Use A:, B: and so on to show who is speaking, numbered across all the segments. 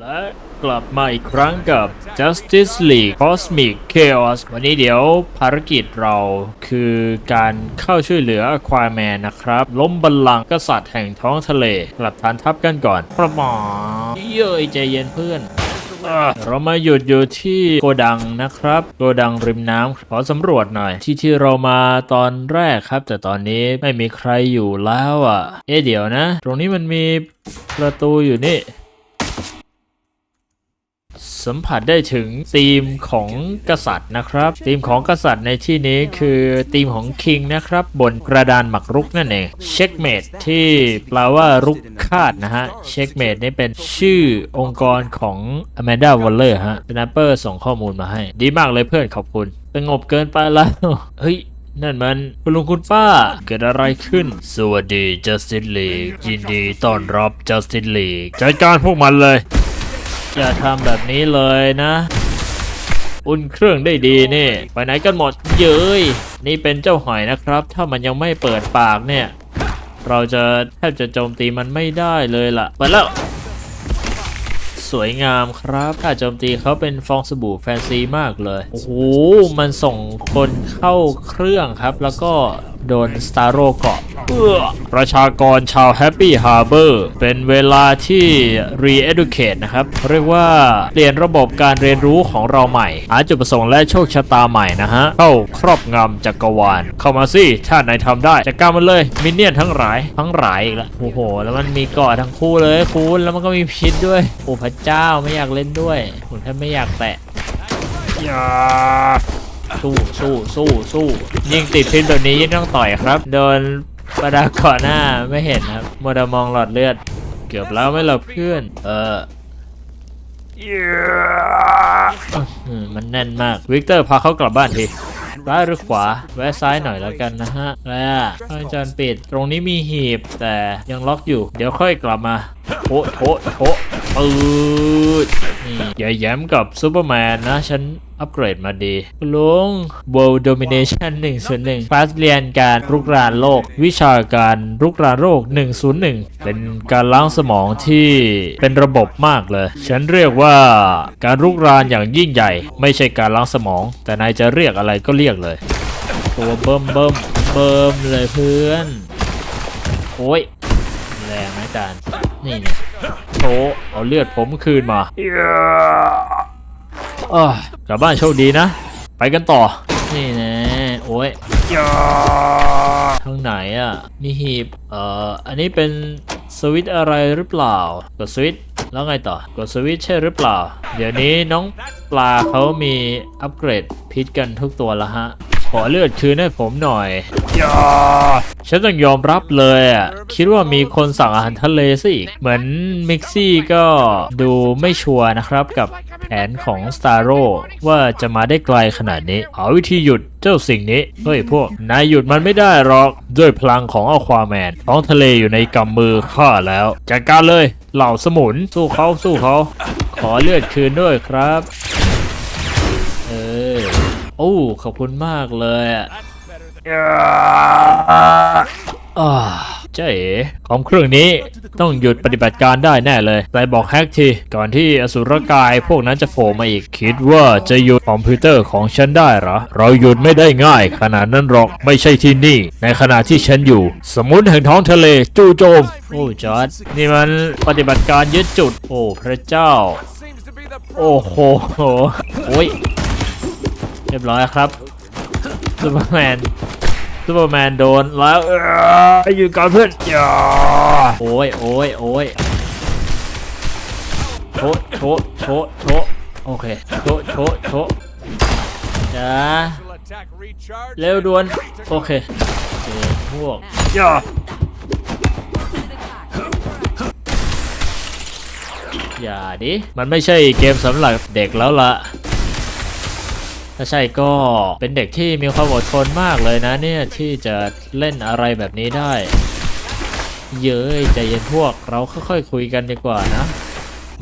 A: และกลับมาอีกครั้งกับ Justice League Cosmic Chaos วันนี้เดี๋ยวภารกิจเราคือการเข้าช่วยเหลือ Aquaman นะครับ ล้มบัลลังก์กษัตริย์แห่งท้องทะเล กลับฐานทัพกันก่อนประหมอเย้ยใจเย็นเพื่อนอะเรามาหยุดอยู่ที่โกดังนะครับ โกดังริมน้ำขอสำรวจหน่อย ที่ที่เรามาตอนแรกครับ แต่ตอนนี้ไม่มีใครอยู่แล้วอะ เอ๊ะเดี๋ยวนะ ตรงนี้มันมีประตูอยู่นี่ สัมผัสได้ถึงธีมของกษัตริย์นะครับธีมของกษัตริย์ในที่นี้คือธีมของคิงนะครับ บนกระดานหมักรุกนั่นเองเช็คเมดที่แปลว่ารุกคาดนะฮะเช็คเมดนี่เป็นชื่อองค์กรของ Amanda Waller ฮะสแนปเปอร์ส่งข้อมูลมาให้ ดีมากเลยเพื่อนขอบคุณสงบเกินไปแล้วเฮ้ยนั่นมันคุณลุงคุณป้าเกิดอะไรขึ้น สวัสดี Justice League ยินดีต้อนรับ Justice League จัดการพวกมันเลย อย่าทำแบบนี้เลยนะ อุ่นเครื่องได้ดีนี่ ไปไหนกันหมดเย้ยนี่เป็นเจ้าหอยนะครับ ถ้ามันยังไม่เปิดปากเนี่ย เราจะแทบจะโจมตีมันไม่ได้เลยล่ะไปแล้วสวยงามครับถ้าโจมตีเขาเป็นฟองสบู่แฟนซีมากเลย โอ้โห มันส่งคนเข้าเครื่องครับ แล้วก็ โดนสตาร์โรเกาะเออประชากรชาวแฮปปี้ฮาร์เบอร์เป็นเวลาที่ re-educate นะครับ เรียกว่าเปลี่ยนระบบการเรียนรู้ของเราใหม่หาจุดประสงค์และโชคชะตาใหม่นะฮะ เข้าครอบงำจักรวาล เข้ามาสิ ถ้านายทำได้จัดการมันเลย มินเนี่ยนทั้งหลาย ทั้งหลายอีกล้วโอ้โห แล้วมันมีเกาะทั้งคู่เลยคุณแล้วมันก็มีพิษด้วยโอ้พระเจ้าไม่อยากเล่นด้วยผมแทบไม่อยากแตะอย่า สู้สู้สู้สู้ยิงติดพิษแบบนี้ยิ่งต้องต่อยครับ โดนประดาก่อนหน้าไม่เห็นครับมัวแต่มองหลอดเลือด เกือบแล้วไม่หรอเพื่อน เอออืมมันแน่นมาก วิกเตอร์พาเขากลับบ้านทีซ้ายหรือขวา แวะซ้ายหน่อยแล้วกันนะฮะแล้วอาจารย์ปิด ตรงนี้มีหีบแต่ยังล็อกอยู่ เดี๋ยวค่อยกลับมาโถโถโถ ปืดอย่าแย้มกับซูเปอร์แมนนะ ฉันอัปเกรดมาดีลุง World Domination 101คลาสเรียนการรุกรานโลก วิชาการรุกรานโลก 101 เป็นการล้างสมองที่เป็นระบบมากเลย ฉันเรียกว่าการรุกรานอย่างยิ่งใหญ่ ไม่ใช่การล้างสมอง แต่นายจะเรียกอะไรก็เรียกเลย ตัวเบิ่มเบิ่มเบิ่มเลยเพื่อน โอ้ย แรงนะจารย์นี่เนี่ย โถเอาเลือดผมคืนมาอ้อกลับบ้านโชคดีนะ ไปกันต่อ นี่แนะโอ้ยทางไหนอะ มีหีบ เอ่อ อันนี้เป็นสวิตช์อะไรหรือเปล่า กดสวิตช์แล้วไงต่อ กดสวิตช์ใช่หรือเปล่า เดี๋ยวนี้น้องปลาเขามีอัปเกรดพิษกันทุกตัวแล้วฮะ ขอเลือดคืนให้ผมหน่อยอย่าฉันต้องยอมรับเลยอะ คิดว่ามีคนสั่งอาหารทะเลซะอีก เหมือนมิกซี่ก็ดูไม่ชัวร์นะครับกับแผนของ s t a r o ว่าจะมาได้ไกลขนาดนี้ หาวิธีหยุดเจ้าสิ่งนี้ เฮ้ยพวก นายหยุดมันไม่ได้หรอก ด้วยพลังของอควาแมน ท้องทะเลอยู่ในกำมือข้าแล้ว จัดการเลย เหล่าสมุน สู้เขาสู้เขา ขอเลือดคืนด้วยครับเออ โอ้ขอบคุณมากเลยอะอ่าเจ๊เอ๋ของเครื่องนี้ต้องหยุดปฏิบัติการได้แน่เลยแต่บอกแฮกที ก่อนที่อสุรกายพวกนั้นจะโผล่มาอีก คิดว่าจะหยุดคอมพิวเตอร์ของฉันได้เหรอ เราหยุดไม่ได้ง่ายขนาดนั้นหรอก ไม่ใช่ที่นี่ ในขณะที่ฉันอยู่ สมุนแห่งท้องทะเลจู่โจม โอ้จอร์ดนี่มันปฏิบัติการยึดจุด โอ้พระเจ้า โอ้โหโอ้ย เรียบร้อยครับซูเปอร์แมนซูเปอร์แมนโดนแล้วเอ้ยอยู่ก่อนเพื่อนอย่าโอ้ยโอ้ยโอ้ยโชะโชะโชะโชะโอเคโชะโชะโชะจ้าเร็วด่วนโอเคเอ้ยพวกอย่าอย่าดิ มันไม่ใช่เกมสำหรับเด็กแล้วล่ะ ถ้าใช่ก็เป็นเด็กที่มีความอดทนมากเลยนะเนี่ยที่จะเล่นอะไรแบบนี้ได้ เย้ยใจเย็นพวกเราค่อยๆคุยกันดีกว่านะ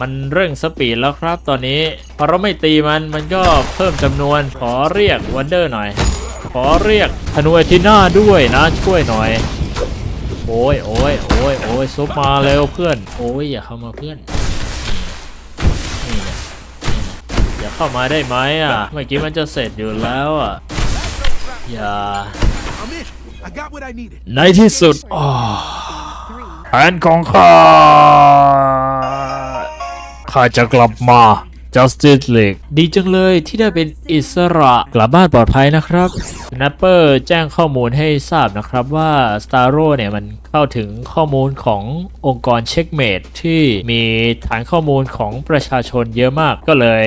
A: มันเร่งสปีดแล้วครับตอนนี้พอเราไม่ตีมันมันก็เพิ่มจำนวนขอเรียกวันเดอร์หน่อย ขอเรียกธนูทิน่าด้วยนะช่วยหน่อยโอ้ยโอ้ยโอ้ยโอ้ยซุปมาเร็วเพื่อน โอ้ยอย่าเข้ามาเพื่อน เข้ามาได้ไหมอะ เมื่อกี้มันจะเสร็จอยู่แล้วอะ อย่า
B: I'm in. I got what I needed.
A: ในที่สุดอ้อแผนของข้า ข้าจะกลับมา Justice League ดีจังเลยที่ได้เป็นอิสระ กลับบ้านปลอดภัยนะครับน a ปเปอร์แจ้งข้อมูลให้ทราบนะครับว่า Starro เนี่ยมันเข้าถึงข้อมูลขององค์กรเช็คเมดที่มีฐานข้อมูลของประชาชนเยอะมากก็เลย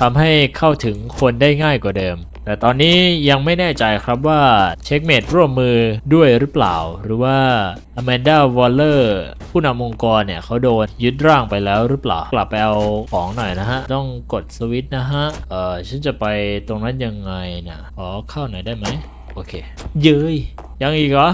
A: ทำให้เข้าถึงคนได้ง่ายกว่าเดิม แต่ตอนนี้ยังไม่แน่ใจครับว่าเช็คเมดร่วมมือด้วยหรือเปล่า หรือว่าอแมนดาวอลเลอร์ผู้นำองค์กรเนี่ยเขาโดนยึดร่างไปแล้วหรือเปล่า กลับไปเอาของหน่อยนะฮะ ต้องกดสวิตช์นะฮะ เออฉันจะไปตรงนั้นยังไงนี่ยขอเข้าหน่อยได้ไหมโอเค เย้ยยังอีกเหรอ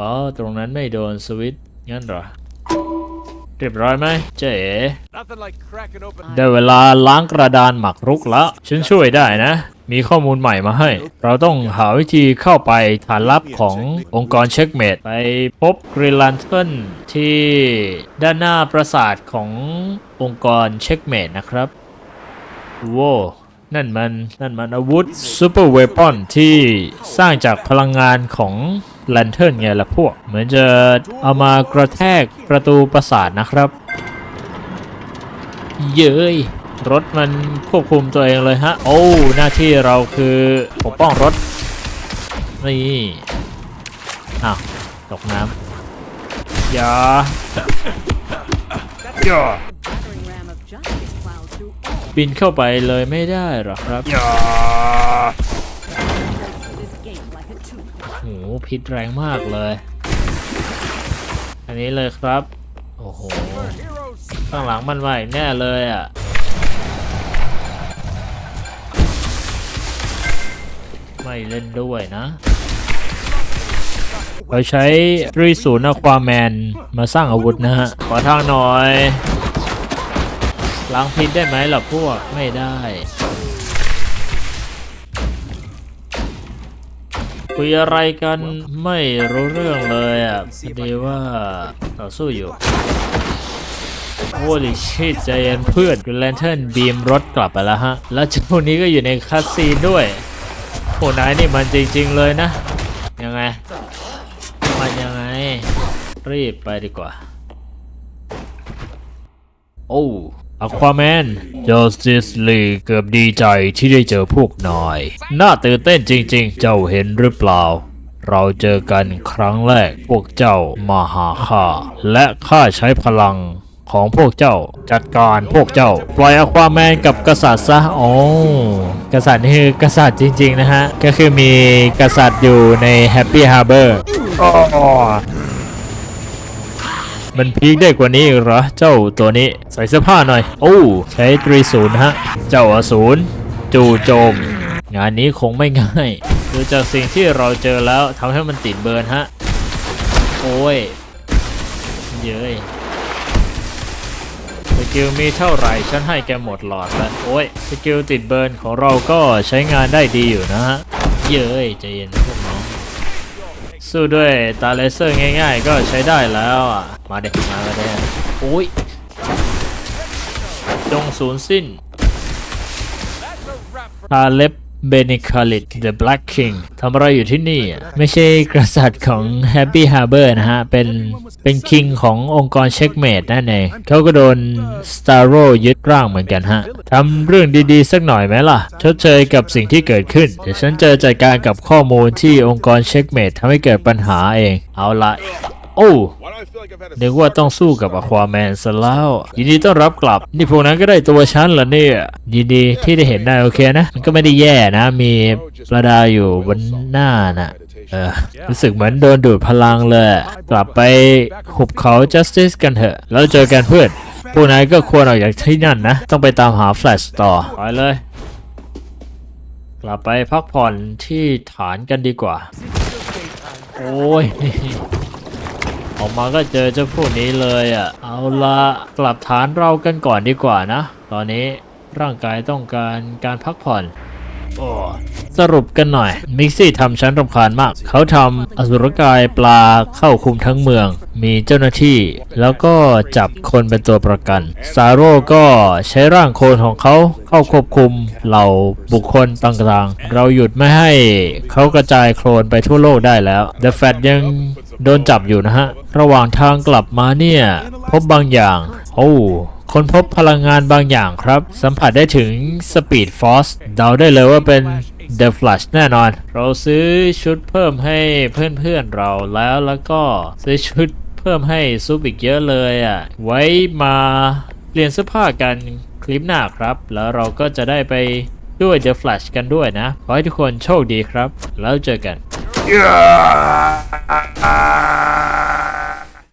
A: อ๋อ ตรงนั้นไม่โดนสวิตช์งั้นเหรอ เรียบร้อยไหมเจ๊
B: Nothing like cracking open.
A: ได้เวลาล้างกระดานหมักรุกแล้ว ฉันช่วยได้นะ มีข้อมูลใหม่มาให้ เราต้องหาวิธีเข้าไปฐานลับขององค์กรเช็คเมดไปพบกริลลันเทนที่ด้านหน้าปราสาทขององค์กรเช็คเมดนะครับโว้วนั่นมัน นั่นมันอาวุธซูเปอร์เวปอนที่สร้างจากพลังงานของ แลนเทิร์นไงละพวก เหมือนจะเอามากระแทกประตูปราสาทนะครับ เย้ยรถมันควบคุมตัวเองเลยฮะ โอ้ หน้าที่เราคือปกป้องรถ นี่ อ้าว ตกน้ำอย่าอย่า
C: battering ram of justice plows through all
A: บินเข้าไปเลยไม่ได้หรอกครับอย่า พิษแรงมากเลย อันนี้เลยครับ โอ้โห ข้างหลังมันมาอีกแน่เลยอะ ไม่เล่นด้วยนะ เราใช้ตรีศูนย์อควาแมนมาสร้างอาวุธนะฮะ ขอทางหน่อย ล้างพิษได้ไหมล่ะพวก ไม่ได้ คุยอะไรกันไม่รู้เรื่องเลยอะพอดีว่าต่อสู้อยู่โอ้ลิชิตใจเย็นเพื่อนแลนเทิร์นบีมรถกลับไปแล้วฮะ แล้วเจ้านี้ก็อยู่ในคัสซีนด้วยโหนายนี่มันจริง ๆเลยนะ ยังไง มันยังไง รีบไปดีกว่า โอ้ อควาแมน Justice League เกือบดีใจที่ได้เจอพวกนาย น่าตื่นเต้นจริง ๆ เจ้าเห็นหรือเปล่า เราเจอกันครั้งแรกพวกเจ้ามาหาข้า และข้าใช้พลังของพวกเจ้าจัดการพวกเจ้า ปล่อยอควาแมนกับกษัตริย์ซะโอ้กษัตริย์นี่คือกษัตริย์จริง ๆ นะฮะ ก็คือมีกษัตริย์อยู่ใน Happy Harbor อ๋อ มันพีคได้กว่านี้เหรอ เจ้าตัวนี้ใส่เสื้อผ้าหน่อย โอ้ ใช้ตรีศูนย์ฮะ เจ้าอสูรจู่โจม งานนี้คงไม่ง่ายดูจากสิ่งที่เราเจอแล้วทำให้มันติดเบิร์นฮะ โอ้ย เย้ยสกิลมีเท่าไหร่ฉันให้แกหมดหลอดแล้วโอ้ยสกิลติดเบิร์นของเราก็ใช้งานได้ดีอยู่นะฮะ เย้ยใจเย็นพวก สู้ด้วยตาเลเซอร์ง่ายๆ ก็ใช้ได้แล้วอะ มาเด็กมากันเลยโอ้ยจงสูญสิ้นทาเล็บ เบนิคาลิต The Black King ทำอะไรอยู่ที่นี่อะไม่ใช่กษัตริย์ของ Happy Harbor นะฮะ เป็นเป็นคิงขององค์กรเช็คเมดนั่นเองเขาก็โดน Starro ยึดร่างเหมือนกันฮะทำเรื่องดีๆ สักหน่อยไหมล่ะ ชดเชยกับสิ่งที่เกิดขึ้น เดี๋ยวฉันจะจัดการกับข้อมูลที่องค์กรเช็คเมดทำให้เกิดปัญหาเอง เอาละ โอ้
B: Why do I feel like I've had a
A: นึกว่าต้องสู้กับอควาแมนซะแล้ว ยินดีต้อนรับกลับ นี่พวกนั้นก็ได้ตัวฉันเหรอเนี่ย ยินดีที่ได้เห็นนายโอเคนะ มันก็ไม่ได้แย่นะ มีประดาวอยู่บนหน้าน่ะเออรู้สึกเหมือนโดนดูดพลังเลย กลับไปหุบเขา justice กันเถอะ แล้วเจอกันเพื่อนพวกนายก็ควรออกจากที่นั่นนะ ต้องไปตามหาแฟลชต่อ ไปเลย กลับไปพักผ่อนที่ฐานกันดีกว่า โอ้ย ออกมาก็เจอเจ้าพวกนี้เลยอะ เอาละกลับฐานเรากันก่อนดีกว่านะ ตอนนี้ร่างกายต้องการการพักผ่อน สรุปกันหน่อย มิกซี่ทำฉันรำคาญมาก เขาทำอสุรกายปลาเข้าคุมทั้งเมือง มีเจ้าหน้าที่ แล้วก็จับคนเป็นตัวประกัน ซาโร่ก็ใช้ร่างโคลนของเขาเข้าควบคุมเหล่าบุคคลต่างๆ เราหยุดไม่ให้เขากระจายโคลนไปทั่วโลกได้แล้ว The Fat ยังโดนจับอยู่นะฮะ ระหว่างทางกลับมาเนี่ย พบบางอย่าง โอ้ คนพบพลังงานบางอย่างครับ สัมผัสได้ถึง Speed Force เดาได้เลยว่าเป็น The Flash แน่นอน เราซื้อชุดเพิ่มให้เพื่อนๆเราแล้วแล้วก็ซื้อชุดเพิ่มให้ซุปอีกเยอะเลยอะ ไว้มาเปลี่ยนเสื้อผ้ากันคลิปหน้าครับ แล้วเราก็จะได้ไปด้วย The Flash กันด้วยนะ ขอให้ทุกคนโชคดีครับ แล้วเจอกัน
B: Yeah!